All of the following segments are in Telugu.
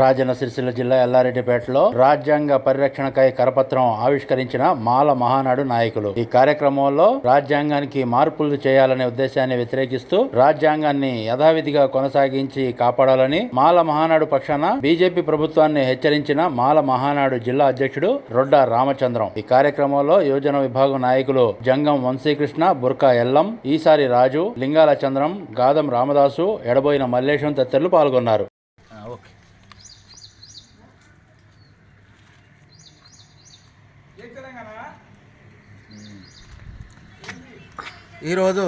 రాజన్న సిరిసిల్ల జిల్లా ఎల్లారెడ్డిపేటలో రాజ్యాంగ పరిరక్షణకై కరపత్రం ఆవిష్కరించిన మాల మహానాడు నాయకులు. ఈ కార్యక్రమంలో రాజ్యాంగానికి మార్పులు చేయాలనే ఉద్దేశాన్ని వ్యతిరేకిస్తూ రాజ్యాంగాన్ని యథావిధిగా కొనసాగించి కాపాడాలని మాల మహానాడు పక్షాన బీజేపీ ప్రభుత్వాన్ని హెచ్చరించిన మాల మహానాడు జిల్లా అధ్యక్షుడు రొడ్డ రామచంద్రం. ఈ కార్యక్రమంలో యువజన విభాగం నాయకులు జంగం వంశీకృష్ణ బుర్కా ఎల్లం ఈసారి రాజు లింగాల చంద్రం గాదం రామదాసు ఎడబోయిన మల్లేశం తదితరులు పాల్గొన్నారు. ఈరోజు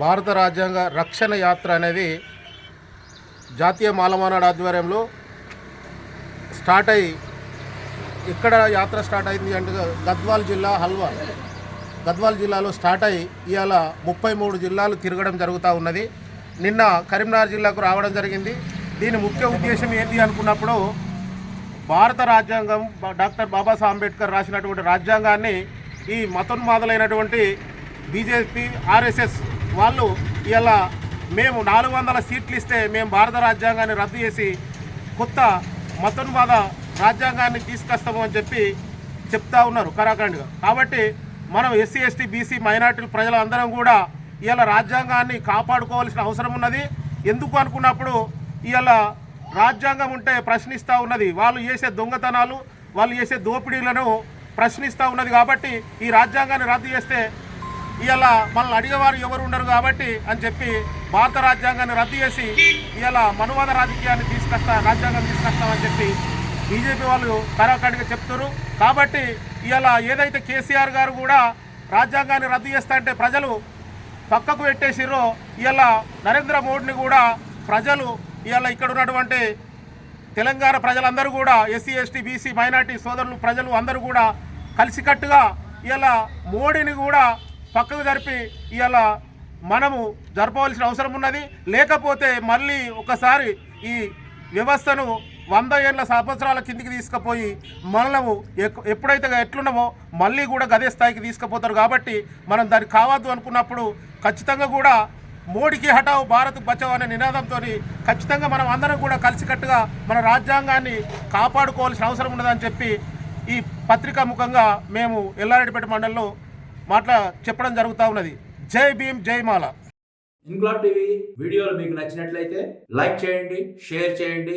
భారత రాజ్యాంగ రక్షణ యాత్ర అనేది జాతీయ మాలమానాడు ఆధ్వర్యంలో స్టార్ట్ అయ్యి ఇక్కడ యాత్ర స్టార్ట్ అయింది అంటే గద్వాల్ జిల్లా హల్వా. గద్వాల్ జిల్లాలో స్టార్ట్ అయ్యి ఇవాళ ముప్పై మూడు జిల్లాలు తిరగడం జరుగుతూ ఉన్నది. నిన్న కరీంనగర్ జిల్లాకు రావడం జరిగింది. దీని ముఖ్య ఉద్దేశం ఏంటి అనుకున్నప్పుడు భారత రాజ్యాంగం డాక్టర్ బాబాసాహెబ్ అంబేద్కర్ రాసినటువంటి రాజ్యాంగాన్ని ఈ మతోన్మాదులైనటువంటి బీజేపీ ఆర్ఎస్ఎస్ వాళ్ళు ఇలా మేము నాలుగు వందల సీట్లు ఇస్తే మేము భారత రాజ్యాంగాన్ని రద్దు చేసి కొత్త మతోన్మాద రాజ్యాంగాన్ని తీసుకొస్తాము అని చెప్పి చెప్తా ఉన్నారు కరాఖండ్గా. కాబట్టి మనం ఎస్సీ ఎస్టీ బీసీ మైనార్టీల ప్రజలందరం కూడా ఇవాళ రాజ్యాంగాన్ని కాపాడుకోవాల్సిన అవసరం ఉన్నది. ఎందుకు అనుకున్నప్పుడు ఇవాళ రాజ్యాంగం ఉంటే ప్రశ్నిస్తూ ఉన్నది. వాళ్ళు చేసే దొంగతనాలు వాళ్ళు చేసే దోపిడీలను ప్రశ్నిస్తూ ఉన్నది కాబట్టి ఈ రాజ్యాంగాన్ని రద్దు చేస్తే ఇలా మనల్ని అడిగేవారు ఎవరు ఉండరు కాబట్టి అని చెప్పి భారత రాజ్యాంగాన్ని రద్దు చేసి ఇలా మనువాద రాజకీయాన్ని తీసుకొస్తా రాజ్యాంగాన్ని తీసుకొస్తామని చెప్పి బీజేపీ వాళ్ళు కరాఖండిగా చెప్తారు కాబట్టి ఇలా ఏదైతే కేసీఆర్ గారు కూడా రాజ్యాంగాన్ని రద్దు చేస్తా అంటే ప్రజలు పక్కకు పెట్టేసిరో ఇలా నరేంద్ర మోడీని కూడా ప్రజలు ఇవాళ ఇక్కడ ఉన్నటువంటి తెలంగాణ ప్రజలందరూ కూడా ఎస్సీ ఎస్టీ బీసీ మైనార్టీ సోదరులు ప్రజలు అందరూ కూడా కలిసికట్టుగా ఇలా మోడీని కూడా పక్కకు జరిపి ఇలా మనము జరపవలసిన అవసరం ఉన్నది. లేకపోతే మళ్ళీ ఒకసారి ఈ వ్యవస్థను వంద ఏళ్ళ సంవత్సరాల కిందికి తీసుకుపోయి మనము ఎక్- ఎప్పుడైతే ఎట్లున్నామో మళ్ళీ కూడా గదే స్థాయికి తీసుకుపోతారు కాబట్టి మనం దానికి కావద్దు అనుకున్నప్పుడు ఖచ్చితంగా కూడా మోడీకి హటావు భారత్ బచావ్ అనే నినాదంతో ఖచ్చితంగా మనం అందరం కూడా కలిసికట్టుగా మన రాజ్యాంగాన్ని కాపాడుకోవాల్సిన అవసరం ఉన్నదని చెప్పి ఈ పత్రికా ముఖంగా మేము ఎల్లారెడ్డిపేట మండలంలో మాట్లా చెప్పడం జరుగుతూ ఉన్నది. జై భీమ్ జై మాల. ఇంగ్లాడ్ టీవీ వీడియోలు మీకు నచ్చినట్లయితే లైక్ చేయండి షేర్ చేయండి.